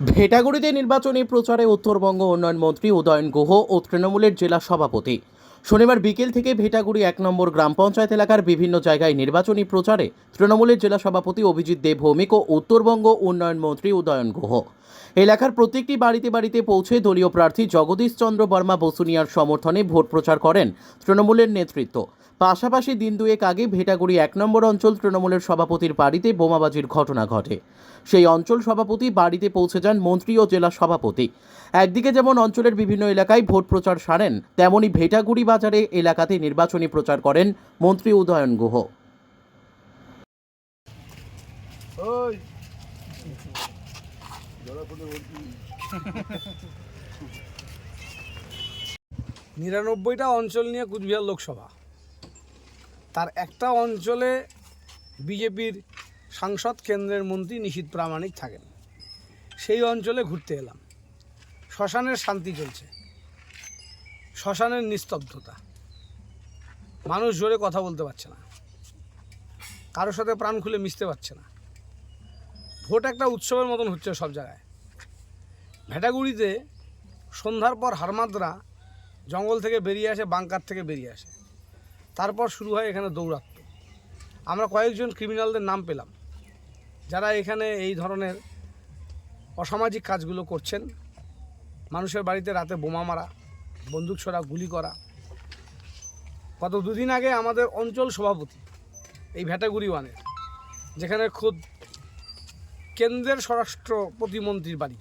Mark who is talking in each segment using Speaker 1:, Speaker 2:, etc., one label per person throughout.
Speaker 1: ভেটাগুড়িতে নির্বাচনী প্রচারে উত্তরবঙ্গ উন্নয়ন মন্ত্রী উদয়ন গুহ ও তৃণমূলের জেলা সভাপতি। শনিবার বিকেল থেকে ভেটাগুড়ি এক নম্বর গ্রাম পঞ্চায়েত এলাকার বিভিন্ন জায়গায় নির্বাচনী প্রচারে তৃণমূলের জেলা সভাপতি অভিজিৎ দেব ভৌমিক ও উত্তরবঙ্গ উন্নয়ন মন্ত্রী উদয়ন গুহ। এলাকার প্রত্যেকটি বাড়িতে বাড়িতে পৌঁছে দলীয় প্রার্থী জগদীশ চন্দ্র বর্মা বসুনিয়ার সমর্থনে ভোট প্রচার করেন তৃণমূলের নেতৃত্ব। পাশাপাশি দিন দুয়েক আগে ভেটাগুড়ি এক নম্বর অঞ্চল তৃণমূলের সভাপতির বাড়িতে বোমাবাজির ঘটনা ঘটে। সেই অঞ্চল সভাপতি বাড়িতে পৌঁছে যান মন্ত্রী ও জেলা সভাপতি। একদিকে যেমন অঞ্চলের বিভিন্ন এলাকায় ভোট প্রচার সারেন, তেমনি ভেটাগুড়ি বাজারে এলাকাতে নির্বাচনী প্রচার করেন মন্ত্রী উদয়ন গুহ।
Speaker 2: নিরানব্বইটা অঞ্চল নিয়ে কুচবিহার লোকসভা। তার একটা অঞ্চলে বিজেপির সাংসদ কেন্দ্রের মন্ত্রী নিশীত প্রামাণিক থাকেন। সেই অঞ্চলে ঘুরতে এলাম। শ্মশানের শান্তি চলছে। শ্মশানের নিস্তব্ধতা। মানুষ জোরে কথা বলতে পারছে না। কারোর সাথে প্রাণ খুলে মিশতে পারছে না। ভোট একটা উৎসবের মতন হচ্ছে সব জায়গায়। ভেটাগুড়িতে সন্ধ্যার পর হারমাদরা জঙ্গল থেকে বেরিয়ে আসে, বাংকার থেকে বেরিয়ে আসে। তারপর শুরু হয় এখানে দৌরাত্ম আমরা কয়েকজন ক্রিমিনালদের নাম পেলাম। যারা এখানে এই ধরনের অসামাজিক কাজগুলো করছেন। মানুষের বাড়িতে রাতে বোমা মারা, বন্দুক ছোড়া, গুলি করা। গত দুদিন আগে আমাদের অঞ্চল সভাপতি এই ভ্যাটাগুড়ি ওয়ানের, যেখানে খোদ কেন্দ্রের স্বরাষ্ট্র প্রতিমন্ত্রীর বাড়ি।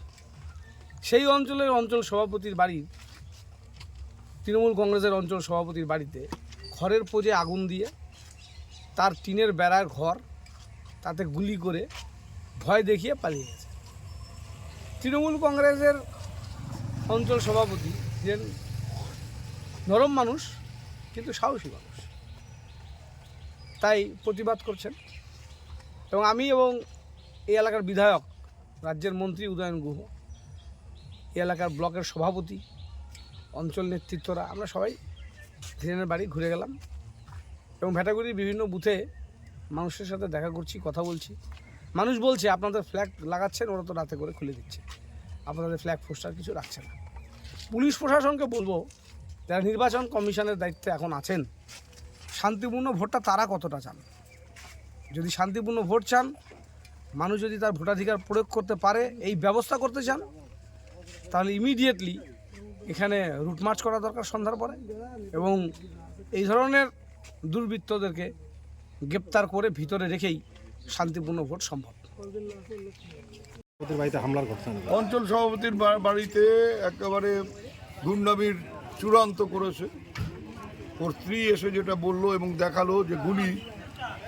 Speaker 2: সেই অঞ্চলের অঞ্চল সভাপতির বাড়ি, তৃণমূল কংগ্রেসের অঞ্চল সভাপতির বাড়িতে ঘরের পোজে আগুন দিয়ে তার টিনের বেড়ার ঘর তাতে গুলি করে ভয় দেখিয়ে পালিয়ে গেছে। তৃণমূল কংগ্রেসের অঞ্চল সভাপতি যে নরম মানুষ, কিন্তু সাহসী মানুষ। তাই প্রতিবাদ করছেন এবং আমি এবং এই এলাকার বিধায়ক, রাজ্যের মন্ত্রী উদয়ন গুহ, এই এলাকার ব্লকের সভাপতি, অঞ্চল নেতৃত্বরা, আমরা সবাই ধীরেনের বাড়ি ঘুরে গেলাম এবং ভ্যাটাগুড়ির বিভিন্ন বুথে মানুষের সাথে দেখা করছি, কথা বলছি। মানুষ বলছে, আপনাদের ফ্ল্যাগ লাগাচ্ছেন, ওরা তো রাতে করে খুলে দিচ্ছে। আপনাদের ফ্ল্যাগ পোস্টার কিছু রাখছে না। পুলিশ প্রশাসনকে বলব, যারা নির্বাচন কমিশনের দায়িত্বে এখন আছেন, শান্তিপূর্ণ ভোটটা তারা কতটা চান? যদি শান্তিপূর্ণ ভোট চান মানুষ যদি তার ভোটাধিকার প্রয়োগ করতে পারে এই ব্যবস্থা করতে চান তাহলে ইমিডিয়েটলি এখানে রুট মার্চ করা দরকার সন্ধ্যার পরে এবং এই ধরনের দুর্বৃত্তদেরকে গ্রেপ্তার করে ভিতরে রেখেই শান্তিপূর্ণ ভোট সম্ভব।
Speaker 3: বাড়িতে হামলার ঘটনা
Speaker 4: অঞ্চল সভাপতির বাড়িতে একেবারে গুন্ডামির চূড়ান্ত করেছে। ওর স্ত্রী এসে যেটা বলল এবং দেখাল যে গুলি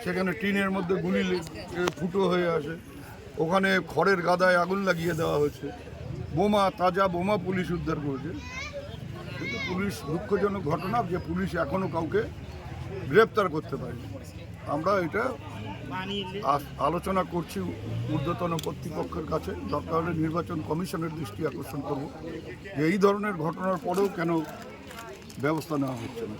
Speaker 4: সেখানে টিনের মধ্যে গুলি ফুটো হয়ে আসে। ওখানে খড়ের গাদায় আগুন লাগিয়ে দেওয়া হয়েছে। বোমা, তাজা বোমা পুলিশ উদ্ধার করেছে। কিন্তু পুলিশ দুঃখজনক ঘটনা যে পুলিশ এখনও কাউকে গ্রেপ্তার করতে পারেনি। আমরা এটা আলোচনা করছি ঊর্ধ্বতন কর্তৃপক্ষের কাছে। দরকার নির্বাচন কমিশনের দৃষ্টি আকর্ষণ করব যে এই ধরনের ঘটনার পরেও কেন ব্যবস্থা নেওয়া হচ্ছে না।